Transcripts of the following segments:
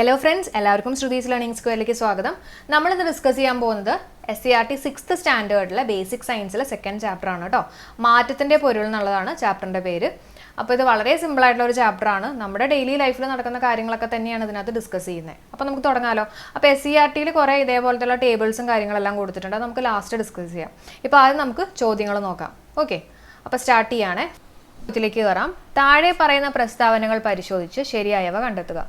Hello friends എല്ലാവർക്കും Shruthi's learning സ്ക്വയറിലേക്ക് സ്വാഗതം. നമ്മളിന്ന് ഡിസ്കസ് ചെയ്യാൻ പോകുന്നത് S C R T sixth സ്റ്റാൻഡേർഡിലെ basic സയൻസിലെ സെക്കൻഡ് ചാപ്റ്റർ ആണ് കേട്ടോ മാറ്റത്തിന്റെ പൊരുൾ എന്നുള്ളതാണ് ചാപ്റ്ററിന്റെ പേര്. അപ്പോൾ ഇത് വളരെ സിമ്പിൾ ആയിട്ടുള്ള ഒരു ചാപ്റ്റർ ആണ്. നമ്മുടെ ഡെയിലി ലൈഫിൽ നടക്കുന്ന കാര്യങ്ങളൊക്കെ തന്നെയാണ് ഇതിനകത്ത് ഡിസ്കസ് ചെയ്യുന്നത് അപ്പോൾ നമുക്ക് തുടങ്ങാമല്ലോ അപ്പോൾ എസ് സി ആർ ടിയിൽ കുറേ ഇതേപോലത്തെ ടേബിൾസും കാര്യങ്ങളെല്ലാം കൊടുത്തിട്ടുണ്ട്. നമുക്ക് ലാസ്റ്റ് ഡിസ്കസ് ചെയ്യാം. ഇപ്പോൾ ആദ്യം നമുക്ക് ചോദ്യങ്ങൾ നോക്കാം. ഓക്കെ അപ്പോൾ സ്റ്റാർട്ട് ചെയ്യാണേ. ചോദ്യത്തിലേക്ക് കയറാം. താഴെ പറയുന്ന പ്രസ്താവനകൾ പരിശോധിച്ച് ശരിയായവ കണ്ടെത്തുക.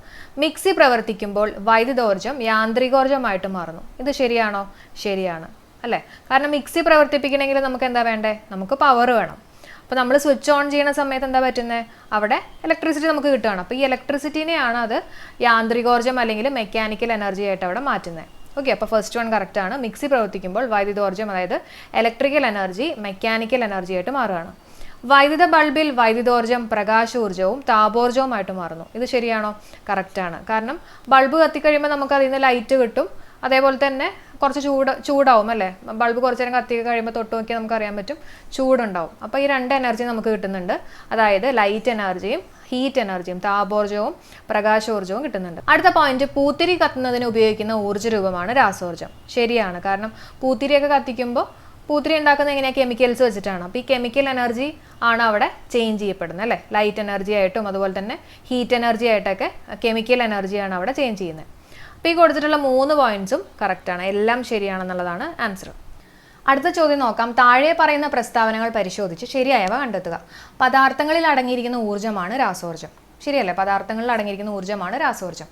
മിക്സി പ്രവർത്തിക്കുമ്പോൾ വൈദ്യുതോർജം യാന്ത്രികോർജമായിട്ട് മാറുന്നു. ഇത് ശരിയാണോ? ശരിയാണ്. അല്ലേ? കാരണം മിക്സി പ്രവർത്തിപ്പിക്കണമെങ്കിൽ നമുക്ക് എന്താ വേണ്ടേ? നമുക്ക് പവർ വേണം. അപ്പോൾ നമ്മൾ സ്വിച്ച് ഓൺ ചെയ്യുന്ന സമയത്ത് എന്താ പറ്റുന്നത് അവിടെ ഇലക്ട്രിസിറ്റി നമുക്ക് കിട്ടുകയാണ്. അപ്പോൾ ഈ ഇലക്ട്രിസിറ്റിനെയാണ് അത് യാന്ത്രികോർജം അല്ലെങ്കിൽ മെക്കാനിക്കൽ എനർജി ആയിട്ട് അവിടെ മാറ്റുന്നത് ഓക്കെ അപ്പോൾ ഫസ്റ്റ് വൺ കറക്റ്റ് ആണ്. മിക്സി പ്രവർത്തിക്കുമ്പോൾ വൈദ്യുതോർജം അതായത് ഇലക്ട്രിക്കൽ എനർജി മെക്കാനിക്കൽ എനർജി ആയിട്ട് മാറുകയാണ്. വൈദ്യുത ബൾബിൽ വൈദ്യുതോർജം പ്രകാശോർജവും താപോർജവുമായിട്ട് മാറുന്നു. ഇത് ശരിയാണോ? കറക്റ്റാണ്. കാരണം ബൾബ് കത്തിക്കഴിയുമ്പോൾ നമുക്ക് അതിൽ നിന്ന് ലൈറ്റ് കിട്ടും. അതേപോലെ തന്നെ കുറച്ച് ചൂട് ചൂടാവും അല്ലേ? ബൾബ് കുറച്ച് നേരം കത്തി കഴിയുമ്പോൾ തൊട്ട് നോക്കിയാൽ നമുക്ക് അറിയാൻ പറ്റും ചൂടുണ്ടാവും. അപ്പോൾ ഈ രണ്ട് എനർജി നമുക്ക് കിട്ടുന്നുണ്ട്. അതായത് ലൈറ്റ് എനർജിയും ഹീറ്റ് എനർജിയും താപോർജവും പ്രകാശോർജവും കിട്ടുന്നുണ്ട്. അടുത്ത പോയിന്റ് പൂത്തിരി കത്തുന്നതിന് ഉപയോഗിക്കുന്ന ഊർജ രൂപമാണ് രാസോർജം ശരിയാണ്. കാരണം പൂത്തിരിയൊക്കെ കത്തിക്കുമ്പോൾ പൂത്തിരി ഉണ്ടാക്കുന്നത് എങ്ങനെയാണ് കെമിക്കൽസ് വെച്ചിട്ടാണ്. അപ്പോൾ ഈ കെമിക്കൽ എനർജി ആണ് അവിടെ ചേഞ്ച് ചെയ്യപ്പെടുന്നത് അല്ലേ? ലൈറ്റ് എനർജി ആയിട്ടും അതുപോലെ തന്നെ ഹീറ്റ് എനർജി ആയിട്ടൊക്കെ കെമിക്കൽ എനർജിയാണ് അവിടെ ചേഞ്ച് ചെയ്യുന്നത്. അപ്പോൾ ഈ കൊടുത്തിട്ടുള്ള മൂന്ന് പോയിന്റ്സും ആണ്. എല്ലാം ശരിയാണെന്നുള്ളതാണ് ആൻസർ അടുത്ത ചോദ്യം നോക്കാം. താഴെ പറയുന്ന പ്രസ്താവനകൾ പരിശോധിച്ച് ശരിയായവ കണ്ടെത്തുക. പദാർത്ഥങ്ങളിൽ അടങ്ങിയിരിക്കുന്ന ഊർജമാണ് രാസോർജം. ശരിയല്ലേ? പദാർത്ഥങ്ങളിൽ അടങ്ങിയിരിക്കുന്ന ഊർജമാണ് രാസോർജം.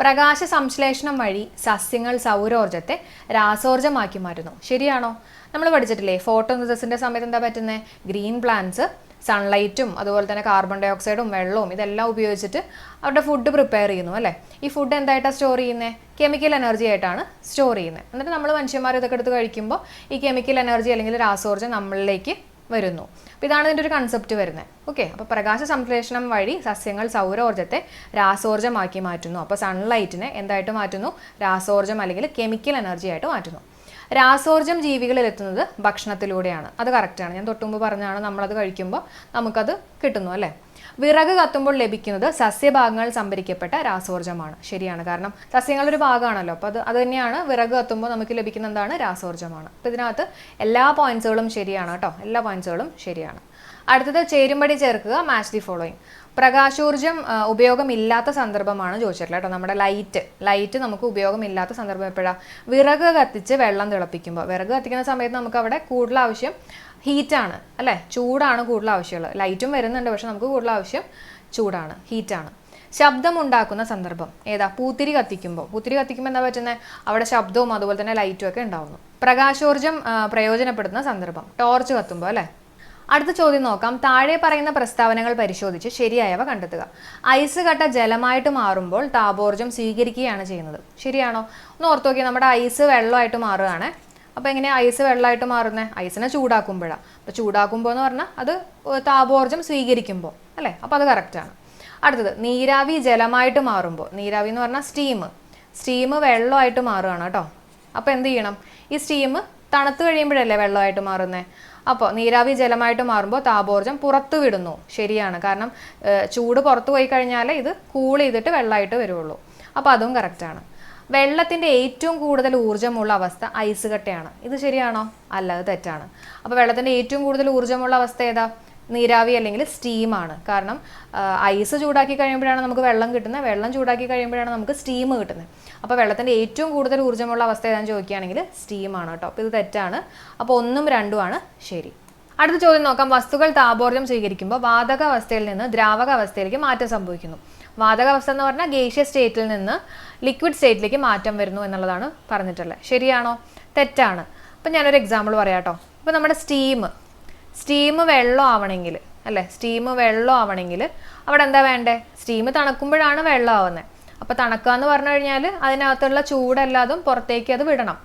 പ്രകാശ സംശ്ലേഷണം വഴി സസ്യങ്ങൾ സൗരോർജത്തെ രാസോർജമാക്കി മാറ്റുന്നു. ശരിയാണോ? നമ്മൾ പഠിച്ചിട്ടില്ലേ? ഫോട്ടോസിന്റെ സമയത്ത് എന്താ പറ്റുന്നത് ഗ്രീൻ പ്ലാന്റ്സ് സൺലൈറ്റും അതുപോലെ തന്നെ കാർബൺ ഡൈ ഓക്സൈഡും വെള്ളവും ഇതെല്ലാം ഉപയോഗിച്ചിട്ട് അവരുടെ ഫുഡ് പ്രിപ്പയർ ചെയ്യുന്നു അല്ലേ? ഈ ഫുഡ് എന്തായിട്ടാണ് സ്റ്റോർ ചെയ്യുന്നത് കെമിക്കൽ എനർജി ആയിട്ടാണ് സ്റ്റോർ ചെയ്യുന്നത് എന്നിട്ട് നമ്മൾ മനുഷ്യന്മാർ ഇതൊക്കെ എടുത്ത് കഴിക്കുമ്പോൾ ഈ കെമിക്കൽ എനർജി അല്ലെങ്കിൽ രാസോർജം നമ്മളിലേക്ക് വരുന്നു. അപ്പോൾ ഇതാണ് ഇതിന്റെ ഒരു കൺസെപ്റ്റ് വരുന്നത് ഓക്കെ അപ്പോൾ പ്രകാശ സംശ്ലേഷണം വഴി സസ്യങ്ങൾ സൗരോർജത്തെ രാസോർജമാക്കി മാറ്റുന്നു. അപ്പോൾ സൺലൈറ്റിനെ എന്തായിട്ട് മാറ്റുന്നു? രാസോർജം അല്ലെങ്കിൽ കെമിക്കൽ എനർജി ആയിട്ട് മാറ്റുന്നു. രാസോർജം ജീവികളിൽ എത്തുന്നത് ഭക്ഷണത്തിലൂടെയാണ്. അത് കറക്റ്റാണ് ഞാൻ തൊട്ടുമുമ്പ് പറഞ്ഞാണ് നമ്മളത് കഴിക്കുമ്പോൾ നമുക്കത് കിട്ടുന്നു അല്ലേ? വിറക് കത്തുമ്പോൾ ലഭിക്കുന്നത് സസ്യഭാഗങ്ങൾ സംഭരിക്കപ്പെട്ട രാസോർജമാണ് ശരിയാണ്. കാരണം സസ്യങ്ങളുടെ ഒരു ഭാഗമാണല്ലോ. അപ്പോൾ അത് അത് തന്നെയാണ് വിറക് കത്തുമ്പോൾ നമുക്ക് ലഭിക്കുന്ന എന്താണ്? രാസോർജമാണ് അപ്പോൾ ഇതിനകത്ത് എല്ലാ പോയിന്റ്സുകളും ശരിയാണ് കേട്ടോ. എല്ലാ പോയിന്റ്സുകളും ശരിയാണ്. അടുത്തത് ചേരുംപടി ചേർക്കുക മാച്ച് ദി ഫോളോയിങ് പ്രകാശോർജം ഉപയോഗമില്ലാത്ത സന്ദർഭമാണ് ചോദിച്ചിട്ടുള്ളത് കേട്ടോ. നമ്മുടെ ലൈറ്റ് ലൈറ്റ് നമുക്ക് ഉപയോഗമില്ലാത്ത സന്ദർഭം എപ്പോഴാണ് വിറക് കത്തിച്ച് വെള്ളം തിളപ്പിക്കുമ്പോൾ. വിറക് കത്തിക്കുന്ന സമയത്ത് നമുക്ക് അവിടെ കൂടുതൽ ആവശ്യം ഹീറ്റാണ് അല്ലേ? ചൂടാണ് കൂടുതൽ ആവശ്യമുള്ളത്. ലൈറ്റും വരുന്നുണ്ട് പക്ഷെ നമുക്ക് കൂടുതൽ ആവശ്യം ചൂടാണ് ഹീറ്റാണ് ശബ്ദമുണ്ടാക്കുന്ന സന്ദർഭം ഏതാ? പൂത്തിരി കത്തിക്കുമ്പോൾ. പൂത്തിരി കത്തിക്കുമ്പോൾ എന്താ പറ്റുന്നത് അവിടെ ശബ്ദവും അതുപോലെ തന്നെ ലൈറ്റും ഒക്കെ ഉണ്ടാവുന്നു. പ്രകാശോർജം പ്രയോജനപ്പെടുത്തുന്ന സന്ദർഭം ടോർച്ച് കത്തുമ്പോൾ അല്ലേ? അടുത്ത ചോദ്യം നോക്കാം. താഴെ പറയുന്ന പ്രസ്താവനകൾ പരിശോധിച്ച് ശരിയായവ കണ്ടെത്തുക. ഐസ് കട്ട ജലമായിട്ട് മാറുമ്പോൾ താപോർജം സ്വീകരിക്കുകയാണ് ചെയ്യുന്നത്. ശരിയാണോ? ഒന്ന് ഓർത്ത് നോക്കിയാൽ നമ്മുടെ ഐസ് വെള്ളമായിട്ട് മാറുകയാണ്. അപ്പോൾ എങ്ങനെയാണ് ഐസ് വെള്ളമായിട്ട് മാറുന്നത് ഐസിനെ ചൂടാക്കുമ്പോഴാണ് അപ്പോൾ ചൂടാക്കുമ്പോൾ എന്ന് പറഞ്ഞാൽ അത് താപോർജം സ്വീകരിക്കുമ്പോൾ അല്ലേ? അപ്പോൾ അത് കറക്റ്റാണ് അടുത്തത് നീരാവി ജലമായിട്ട് മാറുമ്പോൾ നീരാവി എന്ന് പറഞ്ഞാൽ സ്റ്റീം സ്റ്റീം വെള്ളമായിട്ട് മാറുകയാണ് കേട്ടോ. അപ്പോൾ എന്ത് ചെയ്യണം? ഈ സ്റ്റീം തണുത്ത് കഴിയുമ്പോഴല്ലേ വെള്ളമായിട്ട് മാറുന്നത് അപ്പോൾ നീരാവി ജലമായിട്ട് മാറുമ്പോൾ താപോർജം പുറത്തു വിടുന്നു. ശരിയാണ്. കാരണം ചൂട് പുറത്തു പോയി കഴിഞ്ഞാൽ ഇത് കൂൾ ചെയ്തിട്ട് വെള്ളമായിട്ട് വരുള്ളൂ. അപ്പോൾ അതും കറക്റ്റാണ് വെള്ളത്തിന്റെ ഏറ്റവും കൂടുതൽ ഊർജമുള്ള അവസ്ഥ ഐസ് കട്ടയാണ്. ഇത് ശരിയാണോ? അല്ല അത് തെറ്റാണ്. അപ്പോൾ വെള്ളത്തിന്റെ ഏറ്റവും കൂടുതൽ ഊർജമുള്ള അവസ്ഥ ഏതാ? നീരാവി അല്ലെങ്കിൽ സ്റ്റീമാണ് കാരണം ഐസ് ചൂടാക്കി കഴിയുമ്പോഴാണ് നമുക്ക് വെള്ളം കിട്ടുന്നത്. വെള്ളം ചൂടാക്കി കഴിയുമ്പോഴാണ് നമുക്ക് സ്റ്റീം കിട്ടുന്നത്. അപ്പോൾ വെള്ളത്തിന്റെ ഏറ്റവും കൂടുതൽ ഊർജമുള്ള അവസ്ഥ ഏതാണെന്ന് ചോദിക്കുകയാണെങ്കിൽ സ്റ്റീമാണ് കേട്ടോ. അപ്പോൾ ഇത് തെറ്റാണ്. അപ്പോൾ ഒന്നും രണ്ടുമാണ് ശരി. അടുത്ത ചോദ്യം നോക്കാം. വസ്തുക്കൾ താപോർജം സ്വീകരിക്കുമ്പോൾ വാതക അവസ്ഥയിൽ നിന്ന് ദ്രാവക അവസ്ഥയിലേക്ക് മാറ്റം സംഭവിക്കുന്നു. വാതക അവസ്ഥ എന്ന് പറഞ്ഞാൽ ഗേഷ്യ സ്റ്റേറ്റിൽ നിന്ന് ലിക്വിഡ് സ്റ്റേറ്റിലേക്ക് മാറ്റം വരുന്നു എന്നുള്ളതാണ് പറഞ്ഞിട്ടുള്ളത്. ശരിയാണോ? തെറ്റാണ്. അപ്പം ഞാനൊരു എക്സാമ്പിൾ പറയാം കേട്ടോ. നമ്മുടെ സ്റ്റീം സ്റ്റീം വെള്ളം ആവണമെങ്കിൽ അല്ലേ? സ്റ്റീം വെള്ളം ആവണമെങ്കിൽ അവിടെ എന്താ വേണ്ടേ? സ്റ്റീം തണുക്കുമ്പോഴാണ് വെള്ളം ആവുന്നത് അപ്പോൾ തണുക്കുക എന്ന് പറഞ്ഞു കഴിഞ്ഞാൽ അതിനകത്തുള്ള ചൂടല്ലാതും പുറത്തേക്ക് അത് വിടണം.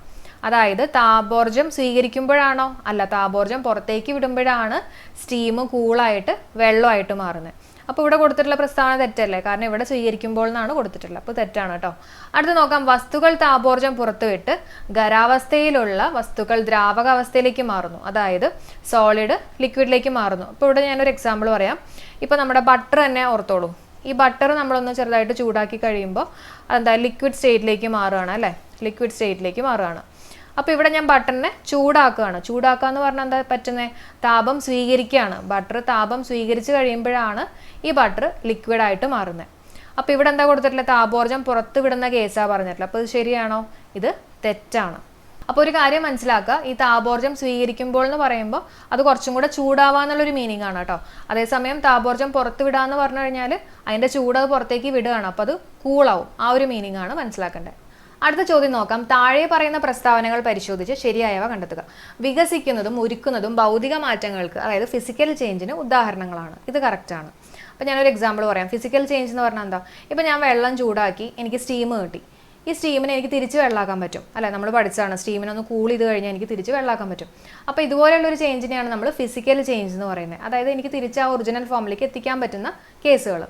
അതായത് താപോർജം സ്വീകരിക്കുമ്പോഴാണോ? അല്ല താപോർജം പുറത്തേക്ക് വിടുമ്പോഴാണ് സ്റ്റീം കൂളായിട്ട് വെള്ളമായിട്ട് മാറുന്നത് അപ്പോൾ ഇവിടെ കൊടുത്തിട്ടുള്ള പ്രസ്താവന തെറ്റല്ലേ? കാരണം ഇവിടെ സ്വീകരിക്കുമ്പോൾ എന്നാണ് കൊടുത്തിട്ടുള്ളത്. അപ്പോൾ തെറ്റാണ് കേട്ടോ. അടുത്ത് നോക്കാം. വസ്തുക്കൾ താപോർജം പുറത്തുവിട്ട് ഖരാവസ്ഥയിലുള്ള വസ്തുക്കൾ ദ്രാവകാവസ്ഥയിലേക്ക് മാറുന്നു. അതായത് സോളിഡ് ലിക്വിഡിലേക്ക് മാറുന്നു. അപ്പോൾ ഇവിടെ ഞാനൊരു എക്സാമ്പിൾ പറയാം. ഇപ്പോൾ നമ്മുടെ ബട്ടർ തന്നെ ഓർത്തോളൂ. ഈ ബട്ടർ നമ്മളൊന്ന് ചെറുതായിട്ട് ചൂടാക്കി കഴിയുമ്പോൾ അതെന്താ? ലിക്വിഡ് സ്റ്റേറ്റിലേക്ക് മാറുകയാണ് അല്ലേ? ലിക്വിഡ് സ്റ്റേറ്റിലേക്ക് മാറുകയാണ്. അപ്പോൾ ഇവിടെ ഞാൻ ബട്ടറിനെ ചൂടാക്കുകയാണ്. ചൂടാക്കുക എന്ന് പറഞ്ഞാൽ എന്താ പറ്റുന്നത് താപം സ്വീകരിക്കുകയാണ്. ബട്ടർ താപം സ്വീകരിച്ച് കഴിയുമ്പോഴാണ് ഈ ബട്ടർ ലിക്വിഡായിട്ട് മാറുന്നത് അപ്പോൾ ഇവിടെ എന്താ കൊടുത്തിട്ടുള്ളത്? താപോർജം പുറത്ത് വിടുന്ന കേസാണ് പറഞ്ഞിട്ടുള്ളത്. അപ്പോൾ ഇത് ശരിയാണോ? ഇത് തെറ്റാണ്. അപ്പോൾ ഒരു കാര്യം മനസ്സിലാക്കുക. ഈ താപോർജം സ്വീകരിക്കുമ്പോൾ എന്ന് പറയുമ്പോൾ അത് കുറച്ചും കൂടെ ചൂടാവാന്നുള്ളൊരു മീനിങ് ആണ് കേട്ടോ. അതേസമയം താപോർജം പുറത്ത് വിടാന്ന് പറഞ്ഞു കഴിഞ്ഞാൽ അതിന്റെ ചൂട് അത് പുറത്തേക്ക് വിടുകയാണ്. അപ്പോൾ അത് കൂളാവും ആ ഒരു മീനിങ് ആണ് മനസ്സിലാക്കേണ്ടത്. അടുത്ത ചോദ്യം നോക്കാം. താഴെ പറയുന്ന പ്രസ്താവനകൾ പരിശോധിച്ച് ശരിയായവ കണ്ടെത്തുക. വികസിക്കുന്നതും ഒരുക്കുന്നതും ഭൗതിക മാറ്റങ്ങൾക്ക് അതായത് ഫിസിക്കൽ ചേഞ്ചിന് ഉദാഹരണങ്ങളാണ്. ഇത് കറക്റ്റാണ് അപ്പോൾ ഞാനൊരു എക്സാമ്പിൾ പറയാം. ഫിസിക്കൽ ചേഞ്ച് എന്ന് പറഞ്ഞാൽ എന്താ? ഇപ്പോൾ ഞാൻ വെള്ളം ചൂടാക്കി എനിക്ക് സ്റ്റീം കിട്ടി. ഈ സ്റ്റീമിനെ എനിക്ക് തിരിച്ച് വെള്ളാക്കാൻ പറ്റും. അല്ലേ? നമ്മൾ പഠിച്ചതാണ് സ്റ്റീമിനെ ഒന്ന് കൂൾ ചെയ്ത് കഴിഞ്ഞാൽ എനിക്ക് തിരിച്ച് വെള്ളാക്കാൻ പറ്റും. അപ്പോൾ ഇതുപോലെയുള്ള ഒരു ചേഞ്ചിനെയാണ് നമ്മൾ ഫിസിക്കൽ ചേഞ്ച് എന്ന് പറയുന്നത്. അതായത് എനിക്ക് തിരിച്ച് ആ ഒറിജിനൽ ഫോമിലേക്ക് എത്തിക്കാൻ പറ്റുന്ന കേസുകൾ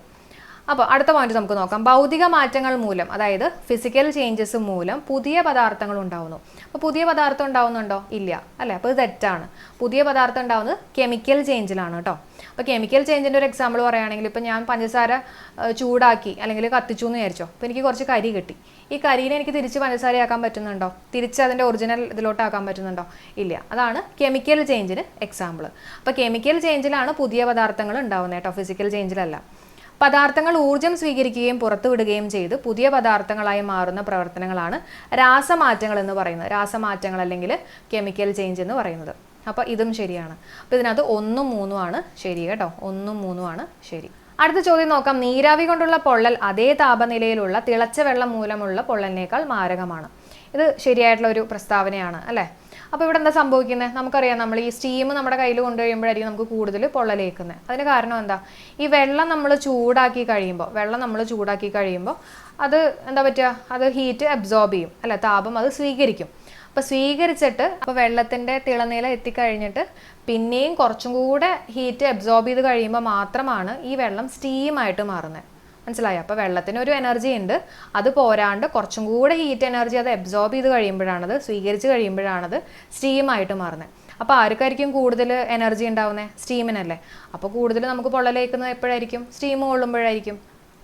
അപ്പോൾ അടുത്ത പോയിന്റ് നമുക്ക് നോക്കാം. ഭൗതിക മാറ്റങ്ങൾ മൂലം അതായത് ഫിസിക്കൽ ചേഞ്ചസ് മൂലം പുതിയ പദാർത്ഥങ്ങൾ ഉണ്ടാവുന്നു. അപ്പോൾ പുതിയ പദാർത്ഥം ഉണ്ടാവുന്നുണ്ടോ? ഇല്ല. അല്ലേ? അപ്പോൾ ഇത് തെറ്റാണ്. പുതിയ പദാർത്ഥം ഉണ്ടാവുന്നത് കെമിക്കൽ ചേഞ്ചിലാണ് കേട്ടോ. അപ്പോൾ കെമിക്കൽ ചേഞ്ചിന്റെ ഒരു എക്സാമ്പിൾ പറയുകയാണെങ്കിൽ ഇപ്പോൾ ഞാൻ പഞ്ചസാര ചൂടാക്കി അല്ലെങ്കിൽ കത്തിച്ചു എന്ന് വിചാരിച്ചോ. അപ്പോൾ എനിക്ക് കുറച്ച് കരി കിട്ടി. ഈ കരിനെ എനിക്ക് തിരിച്ച് പഞ്ചസാരയാക്കാൻ പറ്റുന്നുണ്ടോ? തിരിച്ച് അതിന്റെ ഒറിജിനൽ ഇതിലോട്ടാക്കാൻ പറ്റുന്നുണ്ടോ? ഇല്ല. അതാണ് കെമിക്കൽ ചേഞ്ചിന് എക്സാമ്പിൾ അപ്പോൾ കെമിക്കൽ ചേഞ്ചിലാണ് പുതിയ പദാർത്ഥങ്ങൾ ഉണ്ടാവുന്നത് കേട്ടോ. ഫിസിക്കൽ ചേഞ്ചിലല്ല പദാർത്ഥങ്ങൾ ഊർജം സ്വീകരിക്കുകയും പുറത്തുവിടുകയും ചെയ്ത് പുതിയ പദാർത്ഥങ്ങളായി മാറുന്ന പ്രവർത്തനങ്ങളാണ് രാസമാറ്റങ്ങൾ എന്ന് പറയുന്നത്. രാസമാറ്റങ്ങൾ അല്ലെങ്കിൽ കെമിക്കൽ ചേഞ്ച് എന്ന് പറയുന്നത്. അപ്പോൾ ഇതും ശരിയാണ്. അപ്പോൾ ഇതിനകത്ത് ഒന്നും മൂന്നും ആണ് ശരി കേട്ടോ. ഒന്നും മൂന്നും ആണ് ശരി. അടുത്ത ചോദ്യം നോക്കാം. നീരാവി കൊണ്ടുള്ള പൊള്ളൽ അതേ താപനിലയിലുള്ള തിളച്ച വെള്ളം മൂലമുള്ള പൊള്ളലിനേക്കാൾ മാരകമാണ്. ഇത് ശരിയായിട്ടുള്ള ഒരു പ്രസ്താവനയാണ് അല്ലേ? അപ്പോൾ ഇവിടെ എന്താ സംഭവിക്കുന്നത് നമുക്കറിയാം നമ്മൾ ഈ സ്റ്റീം നമ്മുടെ കയ്യിൽ കൊണ്ടുകഴിയുമ്പോഴായിരിക്കും നമുക്ക് കൂടുതൽ പൊള്ളലേക്കുന്നത് അതിന് കാരണം എന്താ? ഈ വെള്ളം നമ്മൾ ചൂടാക്കി കഴിയുമ്പോൾ വെള്ളം നമ്മൾ ചൂടാക്കി കഴിയുമ്പോൾ അത് എന്താ പറ്റുക? അത് ഹീറ്റ് അബ്സോർബ് ചെയ്യും. അല്ല താപം അത് സ്വീകരിക്കും. അപ്പോൾ സ്വീകരിച്ചിട്ട് അപ്പോൾ വെള്ളത്തിന്റെ തിളനില എത്തിക്കഴിഞ്ഞിട്ട് പിന്നെയും കുറച്ചും കൂടെ ഹീറ്റ് അബ്സോർബ് ചെയ്ത് കഴിയുമ്പോൾ മാത്രമാണ് ഈ വെള്ളം സ്റ്റീമായിട്ട് മാറുന്നത് മനസ്സിലായോ. അപ്പോൾ വെള്ളത്തിന് ഒരു എനർജി ഉണ്ട്. അത് പോരാണ്ട് കുറച്ചും കൂടെ ഹീറ്റ് എനർജി അത് അബ്സോർബ് ചെയ്ത് കഴിയുമ്പോഴാണത് സ്വീകരിച്ച് കഴിയുമ്പോഴാണത് സ്റ്റീമായിട്ട് മാറുന്നത് അപ്പോൾ ആർക്കായിരിക്കും കൂടുതൽ എനർജി ഉണ്ടാവുന്നത് സ്റ്റീമിനല്ലേ അപ്പോൾ കൂടുതൽ നമുക്ക് പൊള്ളലേക്കുന്നത് എപ്പോഴായിരിക്കും? സ്റ്റീം കൊള്ളുമ്പോഴായിരിക്കും.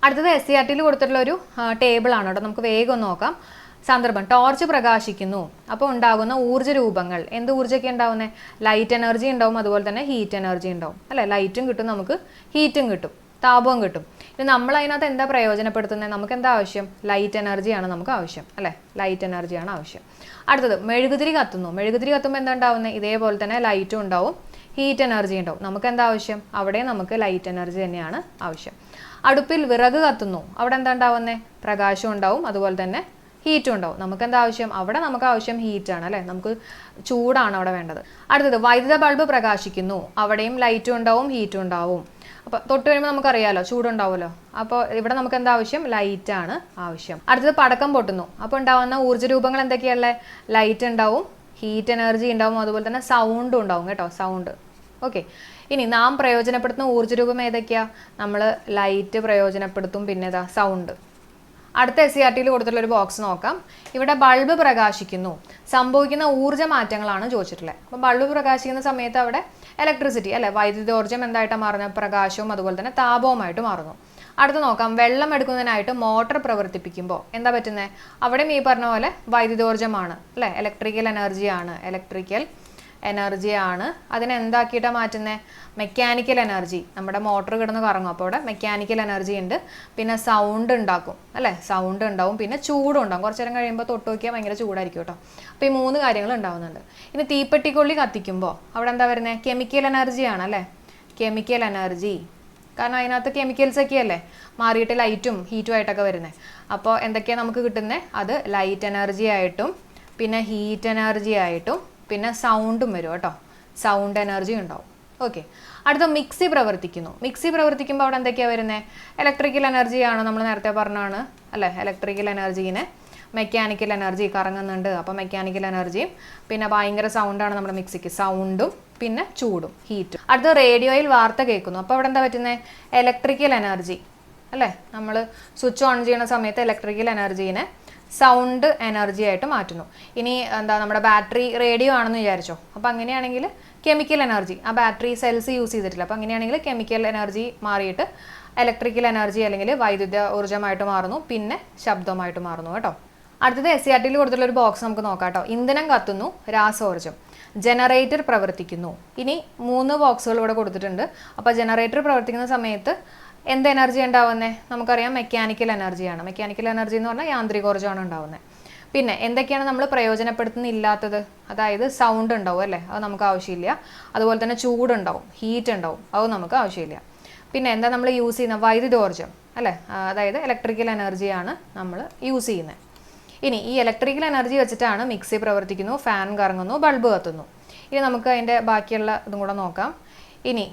അടുത്തത് എസ് സി ആർ ടിയിൽ കൊടുത്തിട്ടുള്ള ഒരു ടേബിൾ ആണ് കേട്ടോ. നമുക്ക് വേഗം നോക്കാം. സന്ദർഭം. ടോർച്ച് പ്രകാശിക്കുന്നു. അപ്പോൾ ഉണ്ടാകുന്ന ഊർജ രൂപങ്ങൾ. എന്ത് ഊർജമൊക്കെ ഉണ്ടാവുന്നത് ലൈറ്റ് എനർജി ഉണ്ടാവും അതുപോലെ തന്നെ ഹീറ്റ് എനർജി ഉണ്ടാവും. അല്ലേ? ലൈറ്റും കിട്ടും നമുക്ക്. ഹീറ്റും കിട്ടും. താപവും കിട്ടും. നമ്മൾ അതിനകത്ത് എന്താ പ്രയോജനപ്പെടുത്തുന്നത്? നമുക്ക് എന്താ ആവശ്യം ലൈറ്റ് എനർജിയാണ് നമുക്ക് ആവശ്യം അല്ലേ? ലൈറ്റ് എനർജിയാണ് ആവശ്യം. അടുത്തത് മെഴുകുതിരി കത്തുന്നു. മെഴുകുതിരി കത്തുമ്പോൾ എന്താ ഉണ്ടാവുന്നത് ഇതേപോലെ തന്നെ ലൈറ്റും ഉണ്ടാവും ഹീറ്റ് എനർജി ഉണ്ടാവും. നമുക്ക് എന്താ ആവശ്യം? അവിടെ നമുക്ക് ലൈറ്റ് എനർജി തന്നെയാണ് ആവശ്യം. അടുപ്പിൽ വിറക് കത്തുന്നു. അവിടെ എന്താ ഉണ്ടാവുന്നത് പ്രകാശം ഉണ്ടാവും അതുപോലെ തന്നെ ഹീറ്റും ഉണ്ടാവും. നമുക്ക് എന്താ ആവശ്യം? അവിടെ നമുക്ക് ആവശ്യം ഹീറ്റാണ് അല്ലേ? നമുക്ക് ചൂടാണ് അവിടെ വേണ്ടത്. അടുത്തത് വൈദ്യുത ബൾബ് പ്രകാശിക്കുന്നു. അവിടെയും ലൈറ്റും ഉണ്ടാവും ഹീറ്റും ഉണ്ടാവും. അപ്പോൾ തൊട്ട് കഴിയുമ്പോൾ നമുക്കറിയാലോ ചൂടുണ്ടാവുമല്ലോ. അപ്പോൾ ഇവിടെ നമുക്ക് എന്താ ആവശ്യം? ലൈറ്റ് ആണ് ആവശ്യം. അടുത്തത് പടക്കം പൊട്ടുന്നു. അപ്പോൾ ഉണ്ടാവുന്ന ഊർജ രൂപങ്ങൾ എന്തൊക്കെയല്ലേ ലൈറ്റ് ഉണ്ടാവും ഹീറ്റ് എനർജി ഉണ്ടാവും അതുപോലെ തന്നെ സൗണ്ടും ഉണ്ടാവും കേട്ടോ സൗണ്ട് ഓക്കെ ഇനി നാം പ്രയോജനപ്പെടുത്തുന്ന ഊർജ രൂപം ഏതൊക്കെയാ? നമ്മൾ ലൈറ്റ് പ്രയോജനപ്പെടുത്തും പിന്നെ സൗണ്ട് അടുത്ത എസ് സി ആർ ടിയിൽ കൊടുത്തിട്ടുള്ള ഒരു ബോക്സ് നോക്കാം. ഇവിടെ ബൾബ് പ്രകാശിക്കുന്നു. സംഭവിക്കുന്ന ഊർജ മാറ്റങ്ങളാണ് ചോദിച്ചിട്ടുള്ളത്. അപ്പോൾ ബൾബ് പ്രകാശിക്കുന്ന സമയത്ത് അവിടെ ഇലക്ട്രിസിറ്റി അല്ലെ? വൈദ്യുതോർജം എന്തായിട്ടാണ് മാറുന്നത് പ്രകാശവും അതുപോലെ തന്നെ താപവുമായിട്ട് മാറുന്നു. അടുത്ത് നോക്കാം. വെള്ളം എടുക്കുന്നതിനായിട്ട് മോട്ടോർ പ്രവർത്തിപ്പിക്കുമ്പോൾ എന്താ പറ്റുന്നത് അവിടെയും ഈ പറഞ്ഞ പോലെ വൈദ്യുതോർജമാണ് അല്ലേ? ഇലക്ട്രിക്കൽ എനർജിയാണ് ഇലക്ട്രിക്കൽ എനർജിയാണ് അതിനെന്താക്കിയിട്ടാണ് മാറ്റുന്നത് മെക്കാനിക്കൽ എനർജി നമ്മുടെ മോട്ടോർ കിടന്ന് കറങ്ങും. അപ്പോൾ അവിടെ മെക്കാനിക്കൽ എനർജി ഉണ്ട്. പിന്നെ സൗണ്ട് ഉണ്ടാക്കും. അല്ലേ? സൗണ്ട് ഉണ്ടാവും. പിന്നെ ചൂടും ഉണ്ടാവും. കുറച്ച് നേരം കഴിയുമ്പോൾ തൊട്ട് നോക്കിയാൽ ഭയങ്കര ചൂടായിരിക്കും കേട്ടോ. അപ്പോൾ ഈ മൂന്ന് കാര്യങ്ങൾ ഉണ്ടാവുന്നുണ്ട്. ഇനി തീപ്പെട്ടിക്കൊള്ളി കത്തിക്കുമ്പോൾ അവിടെ എന്താ വരുന്നത് കെമിക്കൽ എനർജിയാണ് അല്ലേ? കെമിക്കൽ എനർജി കാരണം അതിനകത്ത് കെമിക്കൽസ് ഒക്കെ അല്ലേ? മാറിയിട്ട് ലൈറ്റും ഹീറ്റും ആയിട്ടൊക്കെ വരുന്നത് അപ്പോൾ എന്തൊക്കെയാണ് നമുക്ക് കിട്ടുന്നത് അത് ലൈറ്റ് എനർജി ആയിട്ടും പിന്നെ ഹീറ്റ് എനർജി ആയിട്ടും പിന്നെ സൗണ്ടും വരും കേട്ടോ. സൗണ്ട് എനർജി ഉണ്ടാവും. ഓക്കെ അടുത്ത മിക്സി പ്രവർത്തിക്കുന്നു. മിക്സി പ്രവർത്തിക്കുമ്പോൾ അവിടെ എന്തൊക്കെയാണ് വരുന്നത് ഇലക്ട്രിക്കൽ എനർജിയാണ് നമ്മൾ നേരത്തെ പറഞ്ഞാണ് അല്ലേ? ഇലക്ട്രിക്കൽ എനർജീനെ മെക്കാനിക്കൽ എനർജി കറങ്ങുന്നുണ്ട് അപ്പോൾ മെക്കാനിക്കൽ എനർജിയും പിന്നെ ഭയങ്കര സൗണ്ടാണ് നമ്മുടെ മിക്സിക്ക് സൗണ്ടും പിന്നെ ചൂടും ഹീറ്റും അടുത്ത റേഡിയോയിൽ വാർത്ത കേൾക്കുന്നു. അപ്പോൾ അവിടെ എന്താ പറ്റുന്നത് ഇലക്ട്രിക്കൽ എനർജി അല്ലേ? നമ്മൾ സ്വിച്ച് ഓൺ ചെയ്യുന്ന സമയത്ത് ഇലക്ട്രിക്കൽ എനർജീനെ സൗണ്ട് എനർജി ആയിട്ട് മാറ്റുന്നു. ഇനി എന്താ നമ്മുടെ ബാറ്ററി റേഡിയോ ആണെന്ന് വിചാരിച്ചോ? അപ്പോൾ അങ്ങനെയാണെങ്കിൽ കെമിക്കൽ എനർജി. ആ ബാറ്ററി സെൽസ് യൂസ് ചെയ്തിട്ടില്ല. അപ്പോൾ അങ്ങനെയാണെങ്കിൽ കെമിക്കൽ എനർജി മാറിയിട്ട് ഇലക്ട്രിക്കൽ എനർജി അല്ലെങ്കിൽ വൈദ്യുത ഊർജമായിട്ട് മാറുന്നു. പിന്നെ ശബ്ദമായിട്ട് മാറുന്നു കേട്ടോ. അടുത്തത് എസ് സി ആർ ടിയിൽ കൊടുത്തുള്ള ഒരു ബോക്സ് നമുക്ക് നോക്കാം കേട്ടോ. ഇന്ധനം കത്തുന്നു രാസോർജം ജനറേറ്റർ പ്രവർത്തിക്കുന്നു. ഇനി മൂന്ന് ബോക്സുകൾ ഇവിടെ കൊടുത്തിട്ടുണ്ട്. അപ്പോൾ ജനറേറ്റർ പ്രവർത്തിക്കുന്ന സമയത്ത് എന്ത് എനർജി ഉണ്ടാവുന്നത് നമുക്കറിയാം മെക്കാനിക്കൽ എനർജിയാണ് മെക്കാനിക്കൽ എനർജി എന്ന് പറഞ്ഞാൽ യാന്ത്രികോർജമാണ് ഉണ്ടാവുന്നത് പിന്നെ എന്തൊക്കെയാണ് നമ്മൾ പ്രയോജനപ്പെടുത്തുന്നില്ലാത്തത്? അതായത് സൗണ്ട് ഉണ്ടാവും അല്ലേ? അത് നമുക്ക് ആവശ്യമില്ല. അതുപോലെ തന്നെ ചൂടുണ്ടാവും ഹീറ്റ് ഉണ്ടാവും അത് നമുക്ക് ആവശ്യമില്ല. പിന്നെ എന്താ നമ്മൾ യൂസ് ചെയ്യുന്ന വൈദ്യുതോർജം അല്ലേ? അതായത് ഇലക്ട്രിക്കൽ എനർജിയാണ് നമ്മൾ യൂസ് ചെയ്യുന്നത് ഇനി ഈ ഇലക്ട്രിക്കൽ എനർജി വെച്ചിട്ടാണ് മിക്സി പ്രവർത്തിക്കുന്നു ഫാൻ കറങ്ങുന്നു ബൾബ് കത്തുന്നു. ഇനി നമുക്ക് അതിന്റെ ബാക്കിയുള്ള ഇതും കൂടെ നോക്കാം. ഇനി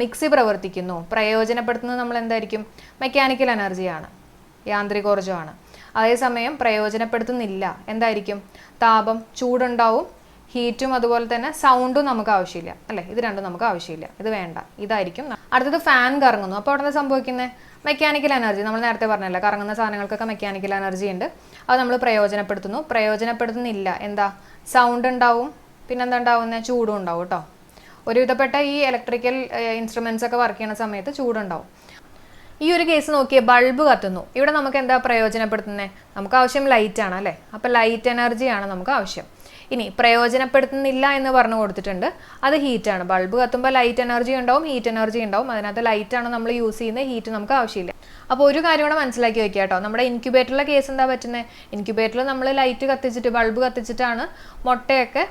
മിക്സി പ്രവർത്തിക്കുന്നു. പ്രയോജനപ്പെടുത്തുന്നത് നമ്മൾ എന്തായിരിക്കും മെക്കാനിക്കൽ എനർജിയാണ് യാന്ത്രികോർജമാണ് അതേസമയം പ്രയോജനപ്പെടുത്തുന്നില്ല. എന്തായിരിക്കും? താപം ചൂടുണ്ടാവും ഹീറ്റും അതുപോലെ തന്നെ സൗണ്ടും നമുക്ക് ആവശ്യമില്ല. അല്ലേ? ഇത് രണ്ടും നമുക്ക് ആവശ്യമില്ല. ഇത് വേണ്ട. ഇതായിരിക്കും അടുത്തത് ഫാൻ കറങ്ങുന്നു. അപ്പോൾ അവിടെ സംഭവിക്കുന്നത് മെക്കാനിക്കൽ എനർജി നമ്മൾ നേരത്തെ പറഞ്ഞല്ലോ കറങ്ങുന്ന സാധനങ്ങൾക്കൊക്കെ മെക്കാനിക്കൽ എനർജി ഉണ്ട്. അത് നമ്മൾ പ്രയോജനപ്പെടുത്തുന്നു. പ്രയോജനപ്പെടുത്തുന്നില്ല. എന്താ? സൗണ്ട് ഉണ്ടാവും. പിന്നെന്താ ഉണ്ടാവുന്നത് ചൂടും ഉണ്ടാവും കേട്ടോ. ഒരുവിധപ്പെട്ട ഈ ഇലക്ട്രിക്കൽ ഇൻസ്ട്രുമെന്റ്സ് ഒക്കെ വർക്ക് ചെയ്യുന്ന സമയത്ത് ചൂടുണ്ടാവും. ഈ ഒരു കേസ് നോക്കിയ ബൾബ് കത്തുന്നു. ഇവിടെ നമുക്ക് എന്താ പ്രയോജനപ്പെടുത്തുന്നത് നമുക്ക് ആവശ്യം ലൈറ്റ് ആണ് അല്ലേ? അപ്പോൾ ലൈറ്റ് എനർജിയാണ് നമുക്ക് ആവശ്യം. ഇനി പ്രയോജനപ്പെടുത്തുന്നില്ല എന്ന് പറഞ്ഞു കൊടുത്തിട്ടുണ്ട്. അത് ഹീറ്റാണ് ബൾബ് കത്തുമ്പോൾ ലൈറ്റ് എനർജി ഉണ്ടാവും ഹീറ്റ് എനർജി ഉണ്ടാവും. അതിനകത്ത് ലൈറ്റാണ് നമ്മൾ യൂസ് ചെയ്യുന്നത് ഹീറ്റ് നമുക്ക് ആവശ്യമില്ല. അപ്പോൾ ഒരു കാര്യം കൂടെ മനസ്സിലാക്കി വെക്കുക കേട്ടോ. നമ്മുടെ ഇൻക്യുബേറ്ററിലെ കേസ് എന്താ പറ്റുന്നത് ഇൻക്യുബേറ്ററിൽ നമ്മൾ ലൈറ്റ് കത്തിച്ചിട്ട് ബൾബ് കത്തിച്ചിട്ടാണ് മുട്ടയൊക്കെ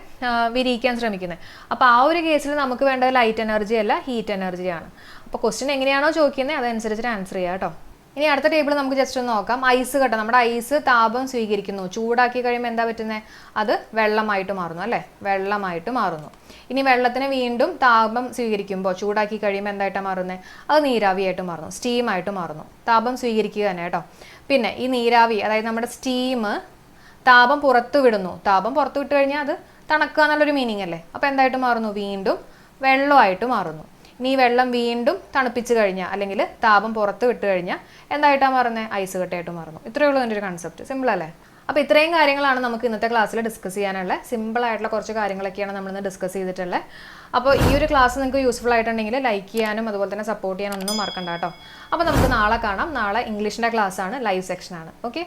വിരിയിക്കാൻ ശ്രമിക്കുന്നത്. അപ്പോൾ ആ ഒരു കേസിൽ നമുക്ക് വേണ്ടത് ലൈറ്റ് എനർജി അല്ല ഹീറ്റ് എനർജിയാണ് അപ്പോൾ ക്വസ്റ്റ്യൻ എങ്ങനെയാണോ ചോദിക്കുന്നത് അതനുസരിച്ചിട്ട് ആൻസർ ചെയ്യാം കേട്ടോ. ഇനി അടുത്ത ടേബിൾ നമുക്ക് ജസ്റ്റ് ഒന്ന് നോക്കാം. ഐസ് കേട്ടോ. നമ്മുടെ ഐസ് താപം സ്വീകരിക്കുന്നു. ചൂടാക്കി കഴിയുമ്പോൾ എന്താ പറ്റുന്നത് അത് വെള്ളമായിട്ട് മാറുന്നു അല്ലേ? വെള്ളമായിട്ട് മാറുന്നു. ഇനി വെള്ളത്തിന് വീണ്ടും താപം സ്വീകരിക്കുമ്പോൾ ചൂടാക്കി കഴിയുമ്പോൾ എന്തായിട്ടാണ് മാറുന്നത് അത് നീരാവിയായിട്ട് മാറുന്നു. സ്റ്റീമായിട്ട് മാറുന്നു. താപം സ്വീകരിക്കുക തന്നെ കേട്ടോ പിന്നെ ഈ നീരാവി അതായത് നമ്മുടെ സ്റ്റീം താപം പുറത്തു വിടുന്നു. താപം പുറത്തു വിട്ട് കഴിഞ്ഞാൽ അത് തണുക്കുക എന്നുള്ളൊരു മീനിങ് അല്ലേ? അപ്പോൾ എന്തായിട്ട് മാറുന്നു? വീണ്ടും വെള്ളമായിട്ട് മാറുന്നു. ഇനി ഈ വെള്ളം വീണ്ടും തണുപ്പിച്ച് കഴിഞ്ഞാൽ അല്ലെങ്കിൽ താപം പുറത്ത് വിട്ട് കഴിഞ്ഞാൽ എന്തായിട്ടാണ് മാറുന്നത് ഐസ് കട്ടയായിട്ട് മാറുന്നു. ഇത്രയേ ഉള്ളൂ എന്റെ ഒരു കൺസെപ്റ്റ് സിമ്പിൾ അല്ലേ? അപ്പോൾ ഇത്രയും കാര്യങ്ങളാണ് നമുക്ക് ഇന്നത്തെ ക്ലാസ്സിൽ ഡിസ്കസ് ചെയ്യാനുള്ള സിമ്പിൾ ആയിട്ടുള്ള കുറച്ച് കാര്യങ്ങളൊക്കെയാണ് നമ്മളിന്ന് ഡിസ്കസ് ചെയ്തിട്ടുള്ളത്. അപ്പോൾ ഈ ഒരു ക്ലാസ് നിങ്ങൾക്ക് യൂസ്ഫുൾ ആയിട്ടുണ്ടെങ്കിൽ ലൈക്ക് ചെയ്യാനും അതുപോലെ തന്നെ സപ്പോർട്ട് ചെയ്യാനും ഒന്നും മറക്കണ്ട കേട്ടോ. അപ്പോൾ നമുക്ക് നാളെ കാണാം. നാളെ ഇംഗ്ലീഷിന്റെ ക്ലാസ് ആണ് ലൈവ് സെക്ഷനാണ് ഓക്കെ